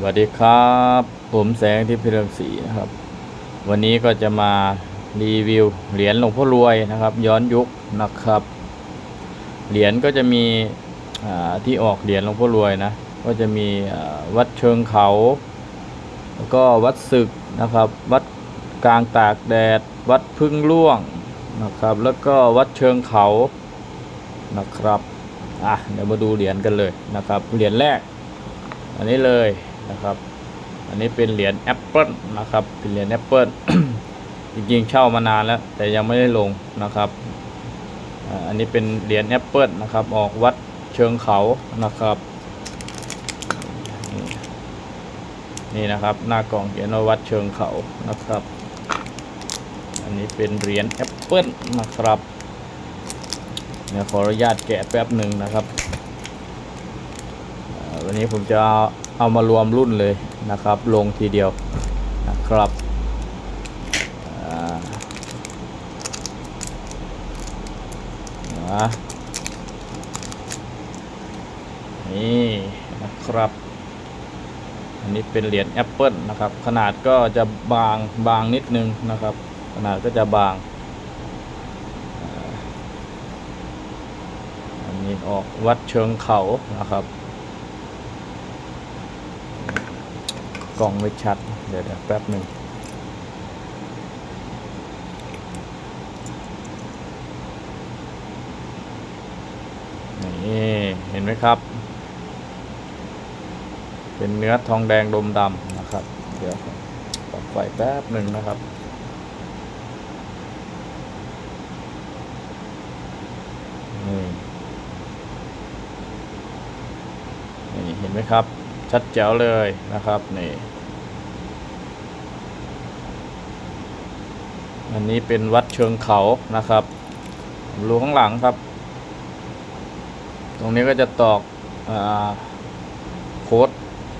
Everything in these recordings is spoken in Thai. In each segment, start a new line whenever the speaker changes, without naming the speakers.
สวัสดีครับ ผมแสงที่พิเรืองศรีนะครับ วันนี้ก็จะมารีวิวเหรียญหลวงพ่อรวยนะครับ ย้อนยุคนะครับ เหรียญก็จะมีที่ออกเหรียญหลวงพ่อรวยนะ ก็จะมีวัดเชิงเขา แล้วก็วัดศึกนะครับ วัดกลางตากแดด วัดพึ่งล่วงนะครับ แล้วก็วัดเชิงเขานะครับอะเดี๋ยวมาดูเหรียญกันเลยนะครับ เหรียญแรก อันนี้เลย นะครับ อันนี้เป็นเหรียญแอปเปิลนะครับ เป็นเหรียญแอปเปิลจริงๆเช่ามานานแล้ว แต่ยังไม่ได้ลงนะครับอันนี้เป็นเหรียญแอปเปิลนะครับ ออกวัดเชิงเขานะครับ นี่นะครับ หน้ากล่องเขียนว่าวัดเชิงเขานะครับ อันนี้เป็นเหรียญแอปเปิลนะครับเนี่ยขออนุญาตแกะแป๊บหนึ่งนะครับ วันนี้ผมจะ เอามารวมรุ่นเลยนะครับ ลงทีเดียวนะครับนะนี่นะครับ อันนี้เป็นเหรียญแอปเปิลนะครับ ขนาดก็จะบางบางนิดนึงนะครับ ขนาดก็จะบาง อันนี้ออกวัดเชิงเขานะครับ กล้องไม่ชัด เดี๋ยวแป๊บหนึ่งนี่เห็นไหมครับ เป็นเนื้อทองแดงดมดำนะครับ เดี๋ยวปรับไฟแป๊บหนึ่งนะครับนี่นี่เห็นไหมครับ ชัดแจ๋วเลยนะครับนี่อันนี้เป็นวัดเชิงเขานะครับรูข้างหลังครับ ตรงนี้ก็จะตอกอาโค้ด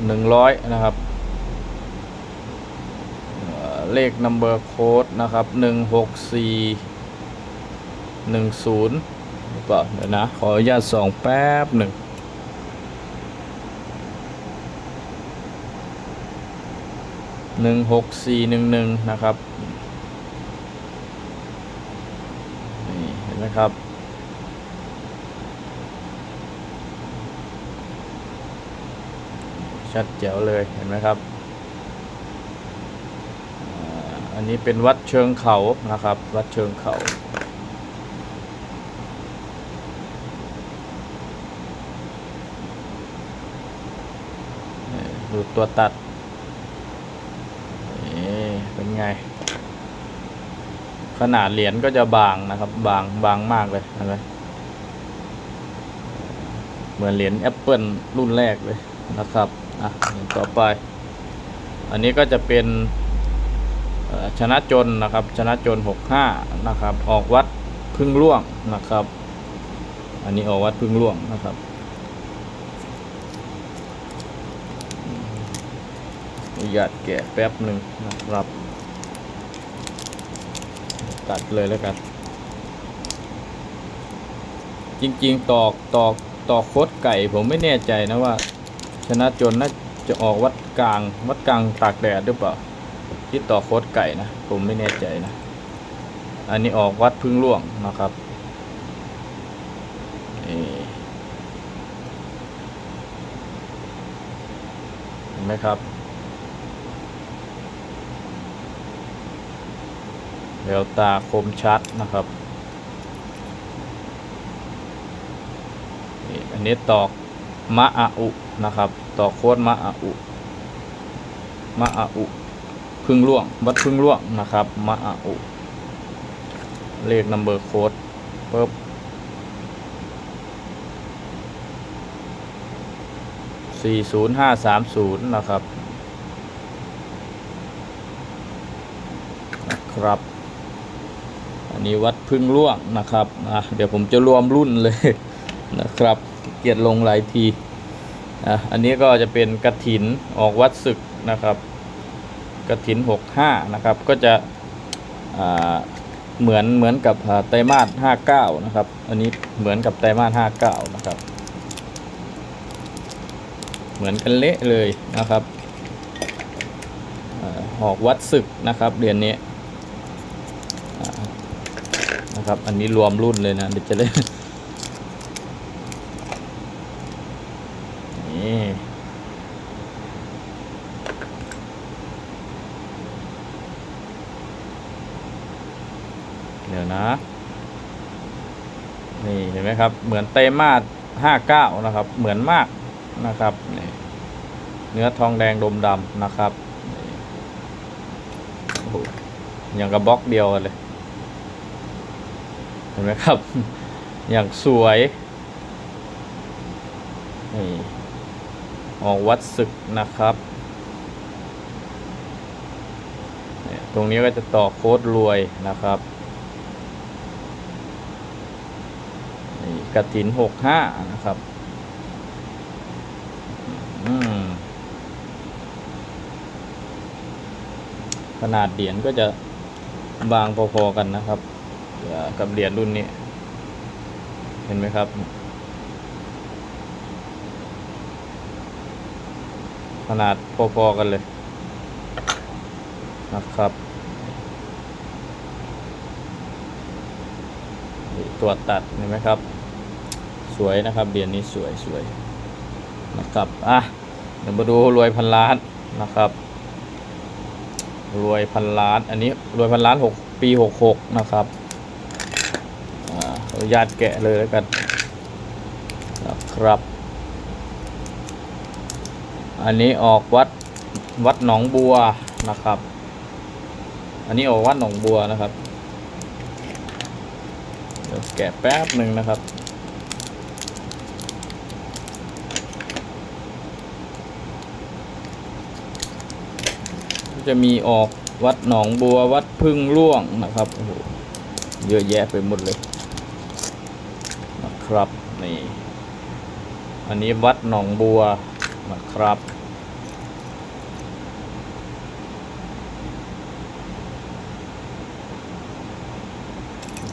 หนึ่งร้อยนะครับเเลข number code นะครับหนึ่งหกสี่หนึ่งศูนย์เปล่าเดี๋ยวนะ ขออนุญาตส่องแป๊บหนึ่ง หนึ่งหกสี่หนึ่งหนึ่งนะครับนี่เห็นไหมครับ ชัดแจ๋วเลยเห็นไหมครับ อันนี้เป็นวัดเชิงเขานะครับ วัดเชิงเขาดูตัวตัด ไง ขนาดเหรียญก็จะบางนะครับ บางบางมากเลยเห็นไหมเหมือนเหรียญแอปเปิลรุ่นแรกเลยนะครับอะต่อไป อันนี้ก็จะเป็นชนะจนนะครับ ชนะจน 65 นะครับ ออกวัดพึ่งร่วงนะครับ อันนี้ออกวัดพึ่งร่วงนะครับอนุญาตแกะแป๊บหนึ่งนะครับ ตัดเลยแล้วกัน จริงๆ ตอกตอกตอกโคดไก่ผมไม่แน่ใจนะว่า ชนะจนน่าจะออกวัดกลางวัดกลางตากแดดหรือเปล่าที่ตอกโคดไก่นะ ผมไม่แน่ใจนะ อันนี้ออกวัดพึ่งล่วงนะครับเห็นไหมครับ แววตาคมชัดนะครับอันนี้ตอกมะอาอุนะครับ ตอกโคดมะอาอุมะอาอุพึ่งล่วงวัดพึ่งล่วงนะครับมะอาอุเลขนัมเบอร์โค้ดปึ๊บสี่ศูนย์ห้าสามศูนย์นะครับ นะครับ นี้วัดพึ่งล่วงนะครับอะเดี๋ยวผมจะรวมรุ่นเลยนะครับเกียรติลงหลายทีอะอันนี้ก็จะเป็นกระถินออกวัดศึกนะครับกระถินหกห้านะครับ ก็จะเหมือนเหมือนกับไตรมาสห้าเก้านะครับ อันนี้เหมือนกับไตรมาสห้าเก้านะครับ เหมือนกันเละเลยนะครับออกวัดศึกนะครับเหรียญนี้อ่า นะครับ อันนี้รวมรุ่นเลยนะเดี๋ยวจะเล่นนี่เดี๋ยวนะ นี่เห็นไหมครับ เหมือนเตมาสห้าเก้านะครับ เหมือนมากนะครับนี่เนื้อทองแดงดมดำนะครับโอ้โหอย่างกับบล็อกเดียวกันเลย ห็นไหมครับ อย่างสวยนี่ออกวัดศึกนะครับ ตรงนี้ก็จะต่อโค้ดรวยนะครับนี่กระถินหกห้านะครับขนาดเหรียญก็จะบางพอๆกันนะครับ กับเหรียญรุ่นนี้ เห็นไหมครับ ขนาดพอๆกันเลยนะครับตัวตัดเห็นไหมครับ สวยนะครับเหรียญนี้สวยสวยนะครับอะเดี๋ยวมาดูรวยพันล้านนะครับรวยพันล้าน อันนี้รวยพันล้านหกปีหกหกนะครับ อนุญาตแกะเลยแล้วกันนะครับ อันนี้ออกวัดวัดหนองบัวนะครับ อันนี้ออกวัดหนองบัวนะครับ เดี๋ยวแกะแป๊บหนึ่งนะครับจะมีออกวัดหนองบัววัดพึ่งร่วงนะครับโอ้โหเยอะแยะไปหมดเลย นะครับนี่อันนี้วัดหนองบัวนะครับ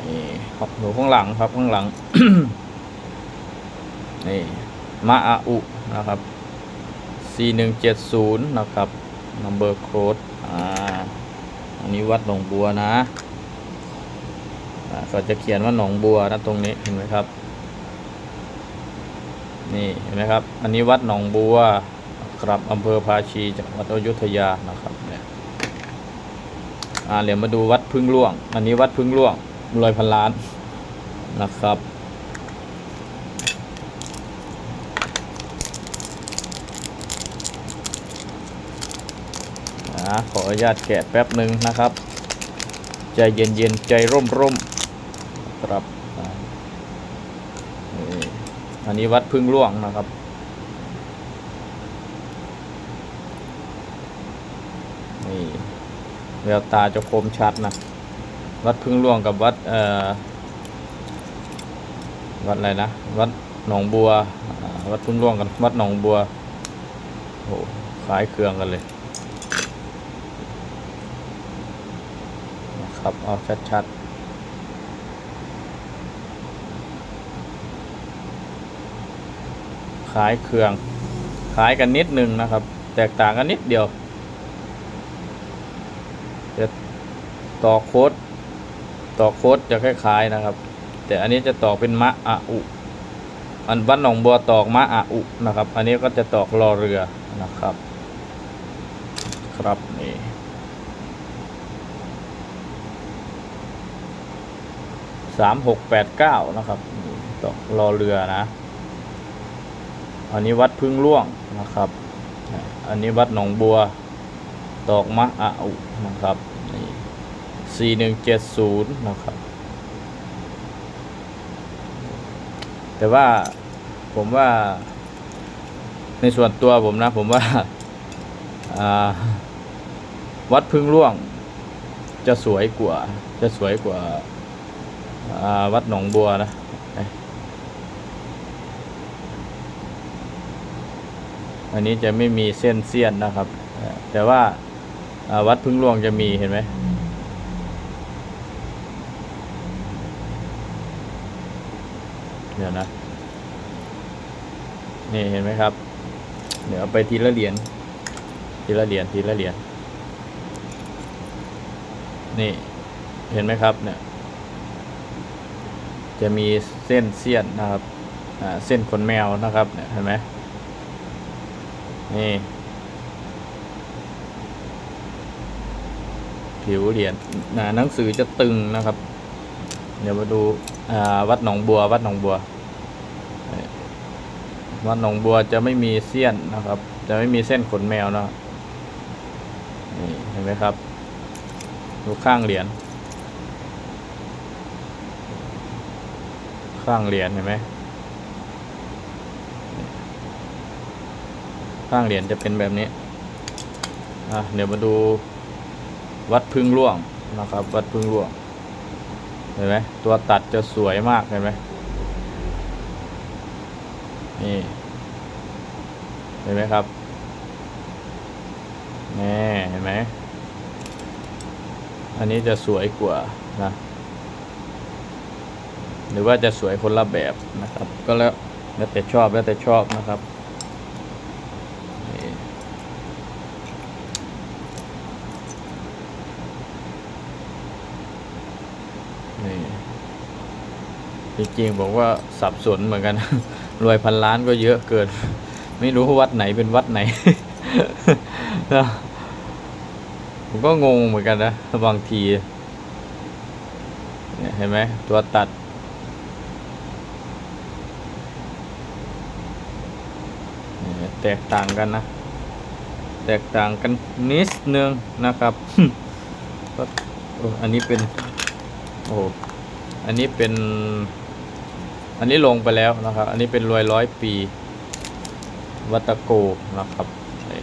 นี่ครับอยู่ข้างหลังครับข้างหลังนี่มาอาอุนะครับ 4170 นะครับ number code อ่าอันนี้วัดหนองบัวนะอ่าก็จะเขียนว่าหนองบัวนะตรงนี้เห็นไหมครับ นี่เห็นไหมครับ อันนี้วัดหนองบัวครับอำเภอภาชีจังหวัดอยุธยานะครับเนี่ยอ่าเดี๋ยวมาดูวัดพึ่งร่วง อันนี้วัดพึ่งร่วงรวยพันล้านนะครับ ขออนุญาตแกะแป๊บหนึ่งนะครับ ใจเย็นๆ ใจร่มๆครับ อันนี้วัดพึ่งร่วงนะครับ นี่แววตาจะคมชัดนะ วัดพึ่งร่วงกับวัดเอ่อวัดอะไรนะ วัดหนองบัว วัดพึ่งร่วงกับวัดหนองบัวโอ้โหคล้ายเครืองกันเลย นะครับ เอาชัดๆ ล้ายเครื่องคล้ายกันนิดนึงนะครับ แตกต่างกันนิดเดียวจะต่อโค้ดต่อโค้ดจะคล้ายๆนะครับ แต่อันนี้จะตอกเป็นมะอะอุ อันวัดหนองบัวตอกมะอะอุนะครับ อันนี้ก็จะตอกรอเรือนะครับ ครับนี่สามหกแปดเก้านะครับนี่ตกรอเรือนะ อันนี้วัดพึ่งร่วงนะครับ อันนี้วัดหนองบัว ตอกมะอะอุนะครับนี่สี่หนึ่งเจ็ดศูนย์นะครับ แต่ว่าผมว่าในส่วนตัวผมนะ ผมว่าาวัดพึ่งร่วง จะสวยกว่า จะสวยกว่าาวัดหนองบัวนะ อันนี้จะไม่มีเส้นเสี้ยนนะครับ แต่ว่าวัดพึ่งหลวงจะมีเห็นไหมเดี๋ยวนะ นี่เห็นไหมครับ เดี๋ยวไปทีละเหรียญทีละเหรียญทีละเหรียญนี่เห็นไหมครับเนี่ย จะมีเส้นเสี้ยนนะครับเส้นขนแมวนะครับเนี่ยเห็นไหม นี่ ผิวเหรียญอ่าหนังสือจะตึงนะครับ เดี๋ยวมาดูวัดหนองบัว วัดหนองบัว วัดหนองบัวจะไม่มีเส้นนะครับ จะไม่มีเส้นขนแมวนะนี่เห็นไหมครับ ดูข้างเหรียญข้างเหรียญเห็นไหม ข้างเหรียญจะเป็นแบบนี้อะเดี๋ยวมาดูวัดพึ่งร่วงนะครับ วัดพึ่งร่วงเห็นไหมตัวตัดจะสวยมากเห็นไหมนี่เห็นไหมครับนี่เห็นไหมอันนี้จะสวยกว่านะหรือว่าจะสวยคนละแบบนะครับ ก็แล้วแล้วแต่ชอบแล้วแต่ชอบนะครับ นี่จริงๆบอกว่าสับสนเหมือนกัน รวยพันล้านก็เยอะเกิน ไม่รู้วัดไหนเป็นวัดไหน ผมก็งงเหมือนกันนะบางทีเห็นไหมตัวตัด แตกต่างกันนะ แตกต่างกันนิดนึงนะครับโอ้อันนี้เป็น โอ้อันนี้เป็น อันนี้ลงไปแล้วนะครับ อันนี้เป็นรวยร้อยปี วัตโกนะครับนี่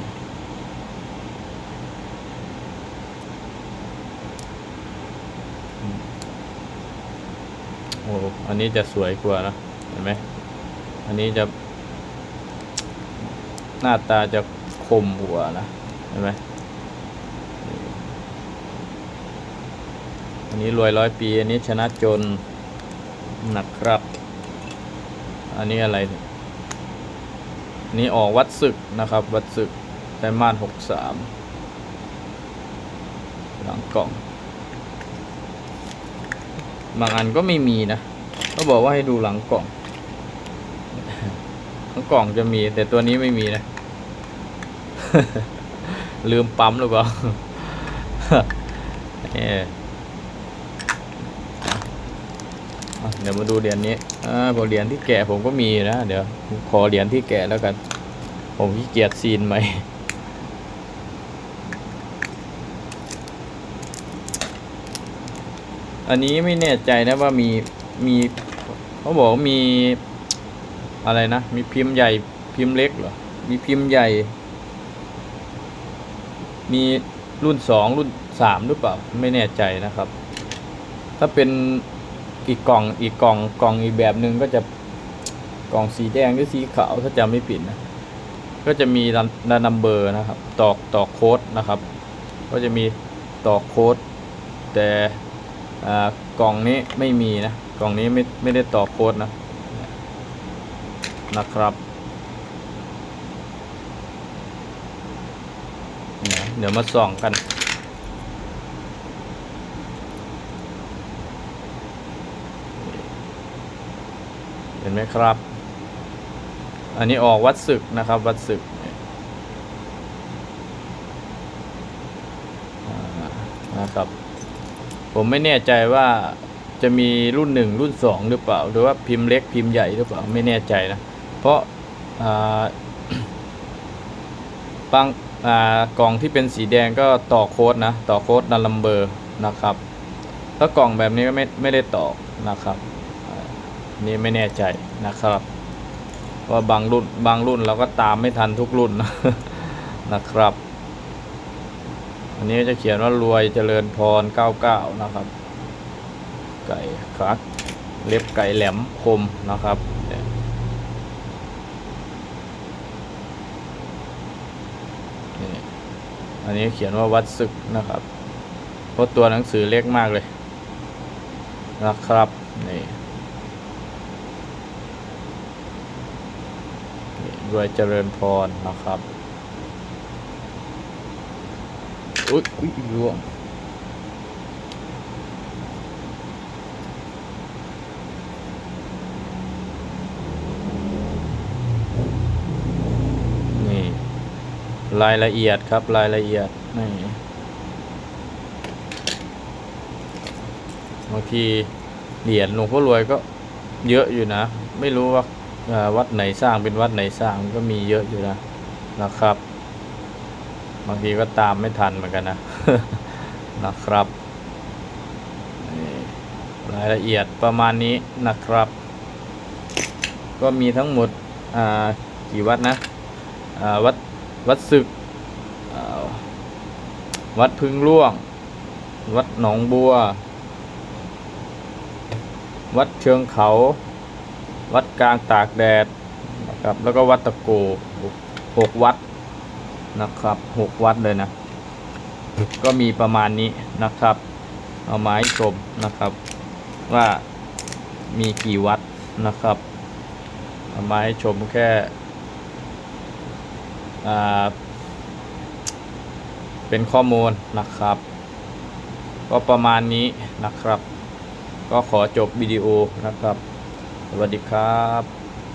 อืมโอ้อันนี้จะสวยกว่านะ เห็นไหม อันนี้จะ หน้าตาจะคมกว่านะ เห็นไหม อันนี้รวยร้อยปี อันนี้ชนะจนนะครับ อันนี้อะไร นี่ออกวัดศึกนะครับ วัดศึกไตรมาสหกสามหลังกล่อง บางอันก็ไม่มีนะก็บอกว่าให้ดูหลังกล่องหลังกล่องจะมี แต่ตัวนี้ไม่มีนะ ลืมปั๊มหรือเปล่าเออ อะ เดี๋ยวมาดูเหรียญนี้อ่าบอกเหรียญที่แกะผมก็มีนะ เดี๋ยวขอเหรียญที่แกะแล้วกัน ผมขี้เกียจซีนใหม่อันนี้ไม่แน่ใจนะว่ามีมีเขาบอกว่ามีอะไรนะ มีพิมพ์ใหญ่พิมพ์เล็กเหรอ มีพิมพ์ใหญ่ มีรุ่นสองรุ่นสามหรือเปล่า ไม่แน่ใจนะครับ ถ้าเป็น อีกกล่องอีกกล่องกล่องอีกแบบหนึ่งก็จะกล่องสีแดงหรือสีขาวถ้าจำไม่ผิดนะ ก็จะมีดันนัมเบอร์นะครับ ตอกตอกโค้ดนะครับ ก็จะมีตอกโค้ดแต่อ่ากล่องนี้ไม่มีนะกล่องนี้ไม่ไม่ได้ตอกโค้ดนะนะครับเดี๋ยวมาส่องกัน เห็นไหมครับ อันนี้ออกวัดศึกนะครับ วัดศึกนะครับ ผมไม่แน่ใจว่าจะมีรุ่นหนึ่งรุ่นสองหรือเปล่า หรือว่าพิมพ์เล็กพิมพ์ใหญ่หรือเปล่าไม่แน่ใจนะ เพราะบางกล่องที่เป็นสีแดงก็ต่อโค้ดนะ ต่อโค้ดดันลัมเบอร์นะครับ ถ้ากล่องแบบนี้ก็ไม่ไม่ได้ต่อนะครับ นี่ไม่แน่ใจนะครับว่าบางรุ่นบางรุ่นเราก็ตามไม่ทันทุกรุ่นนะครับ อันนี้จะเขียนว่ารวยเจริญพร 99 นะครับ ไก่ครับเล็บไก่แหลมคมนะครับอันนี้เขียนว่าวัดศึกนะครับ เพราะตัวหนังสือเล็กมากเลยนะครับนี่ รวยเจริญพรนะครับอุ๊ยอุ้ยร่วงนี่รายละเอียดครับรายละเอียดนี่บางทีเหรียญหลวงพ่อรวยก็เยอะอยู่นะ ไม่รู้ว่า วัดไหนสร้างเป็นวัดไหนสร้างก็มีเยอะอยู่นะนะครับ บางทีก็ตามไม่ทันเหมือนกันนะนะครับรายละเอียดประมาณนี้นะครับ ก็มีทั้งหมดกี่วัดนะวัดวัดศึกวัดพึ่งร่วง วัดหนองบัว วัดเชิงเขา วัดกลางตากแดดนะครับแล้วก็วัดตะโกหกวัดนะครับหกวัดเลยนะ ก็มีประมาณนี้นะครับ เอาไม้ชมนะครับ ว่ามีกี่วัดนะครับเอาไม้ชมแค่เป็นข้อมูลนะครับ ก็ประมาณนี้นะครับ ก็ขอจบวิดีโอนะครับ สวัสดีครับ